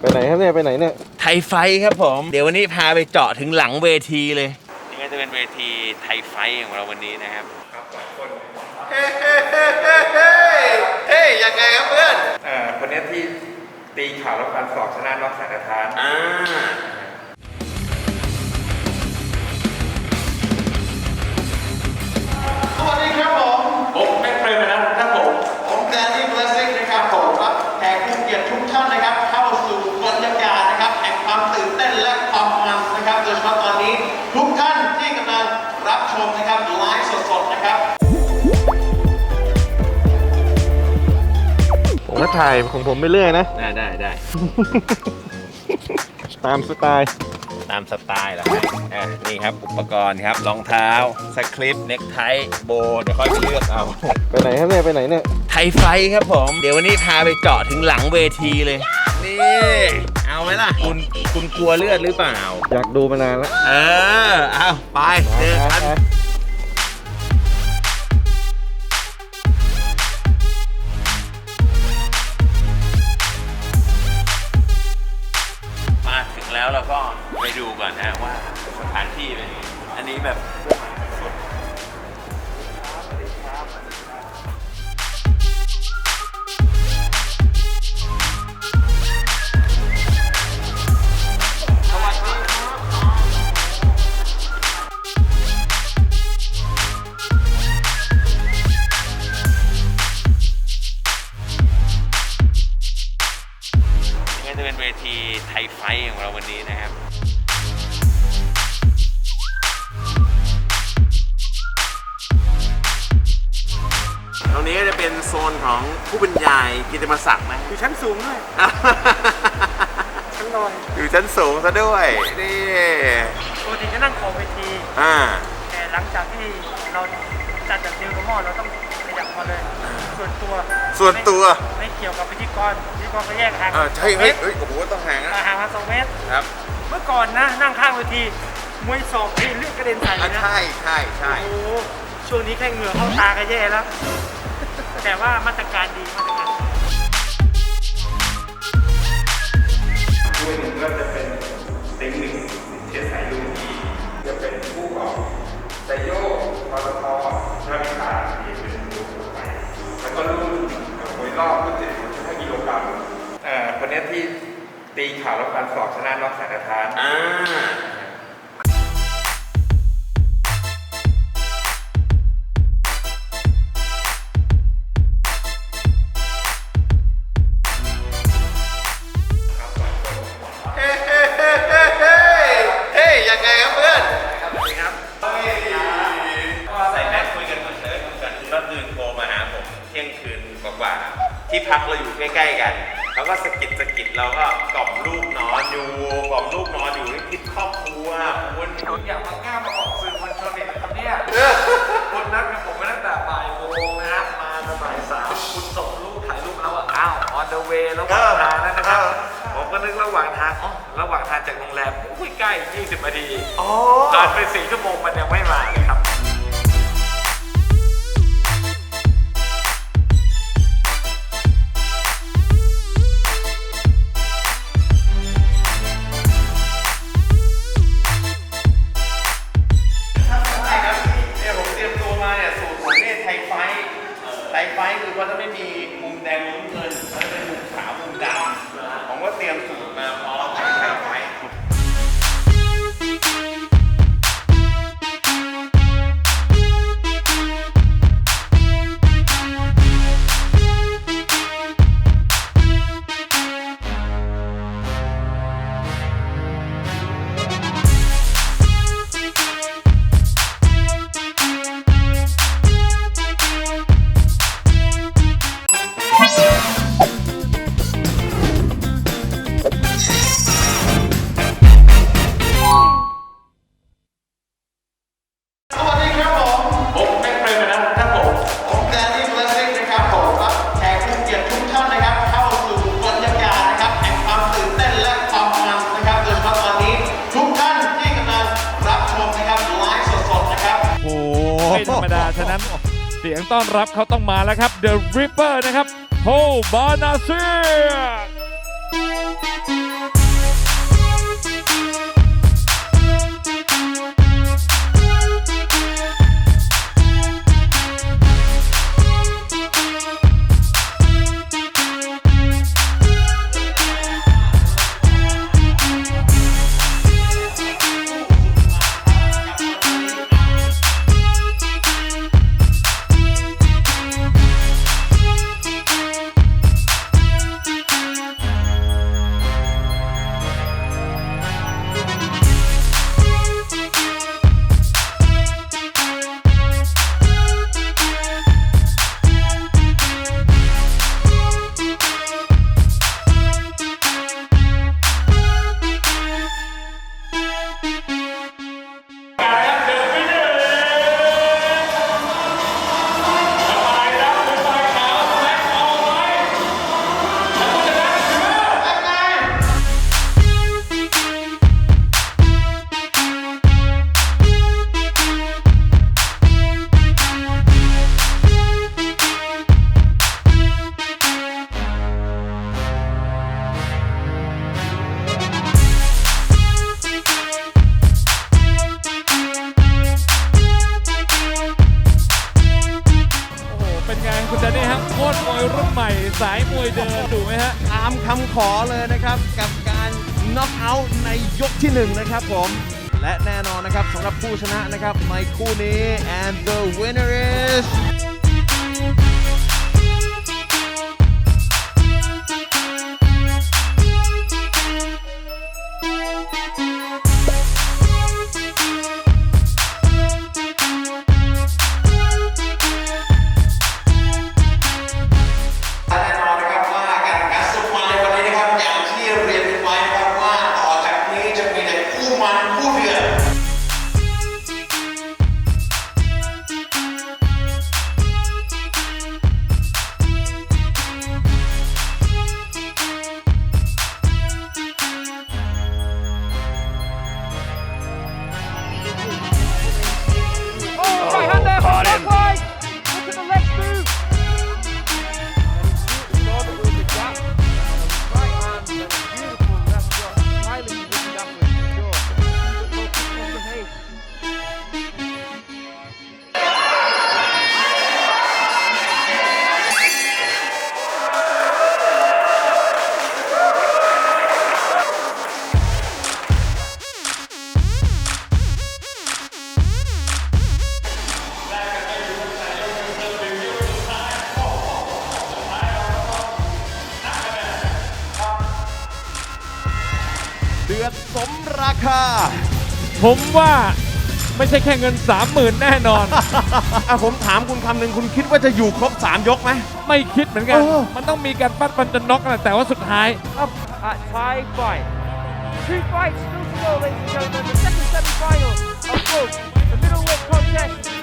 ไปไหนครับเนี่ยไปไหนเนี่ยไทยไฟท์ครับผม เดี๋ยววันนี้พาไปเจาะถึงหลังเวทีเลยนี่ก็จะเป็นเวทีไทยไฟท์ของเราวันนี้นะครับเฮ้เฮ้เฮ้เฮ้เฮ้เฮ้ยังไงครับเพื่อนเอ่อคนเนี้ยที่ตีเข่าวแล้วฟันศอกชนะน็อกสังกทานอ่า สดๆนะครับ ผมก็ถ่ายของผมไปเรื่อยนะ ได้ได้ได้ตามสไตล์ตามสไตล์แหละครับอะนี่ครับอุปกรณ์ครับรองเท้าสคริปต์เน็กไทโบเดี๋ยวค่อยไปเลือกเอา ไปไหนครับเนี่ยไปไหนเนี่ยไทยไฟท์ครับผม เดี๋ยววันนี้พาไปเจาะถึงหลังเวทีเลย นี่ เอาไหมล่ะ คุณคุณกลัวเลือดหรือเปล่า อยากดูมานานแล้วเออ เอาไปเจอกันมา ที่เป็นยังไงอันนี้แบบสดนี่ก็จะเป็นเวทีไทยไฟของเราวันนี้ ของผู้บรรยายกิตติมศักดิ์นะอยู่ชั้นสูงด้วย ชั้นลอยอยู่ชั้นสูงซะด้วยนี่ปกติจะนั่งขอบเวทีอ่าแต่หลังจากที่เราจัดจากเดลกับหม้อเราต้องขยับมาเลย ส่วนตัวส่วนตัว ไม่ไม่เกี่ยวกับพิธีกรพิธีกรก็แยกห่างเออใช่เฮ้ยเฮ้ยโอ้โหต้องห่างนะอ่าห่างมาสองเมตรครับ เมื่อก่อนนะนั่งข้างเวทีมวยศอกที่เลือดกระเด็นใส่เลอะยนะใช่ใช่ใช่โอ้โหช่วงนี้แค่เหงื่อเข้าตาก็แย่แล้ว แต่ว่ามาตรการดีมาตรการดีด้วยหนึ่งก็จะเป็นเต็งหนึ่งเชียร์สายลุงที่จะเป็นผู้ของไซโยกปตทนาวิชาที่เป็นลูกไปแล้วก็รุ่นมวยรอบรุ่นเจ็ดห้ากิโลกรัมเอ่อคนนี้ที่ตีข่าวแล้วฟันศอกชนะน็อกสังกทานอ่า ใกล้ๆกันเขาก็สะกิดสะกิดเราก็กล่อมลูกนอนอยู่กล่อมลูกนอนอยู่นี่คิดครอบครัวคุณคุณอยากมากล้ามาออกสื่อมวลชนอีกนะครับเนี่ยคุณนัดกับผมมาตั้งแต่บ่ายโมงนะครับมาตั้งบ่ายสามคุณส่งรูปถ่ายรูปแล้วว่าอ้าว on the way ระหว่างทางนั้นนะครับผมก็นึกระหว่างทางอ๋อระหว่างทางจากโรงแรมอุ้ยใกล้ 20นาทีผ่านไปสี่ชั่วโมงมันยังไม่มาาฉะนั้นเสียงต้อนรับเขาต้องมาแล้วครับ The Ripper นะครับโฮบานาเซีย คตรมวยรุ่นใหม่สายมวยเดินถูกไหมฮะ ตามคำขอเลยนะครับ กับการน็อกเอาท์ในยกที่ 1 นะครับผม และแน่นอนนะครับสำหรับผู้ชนะนะครับในคู่นี้ and the winner is Got! เดือดสมราคา ผมว่าไม่ใช่แค่เงิน 30,000 แน่นอน อะผมถามคุณคำหนึ่งคุณคิดว่าจะอยู่ครบ 3 ยกไหม ไม่คิดเหมือนกัน เออ มันต้องมีการปัดปันจนน็อกนะแต่ว่าสุดท้าย Up at five fight. Two fights still to go, ladies and gentlemen. The second semi-final of both the middleweight contest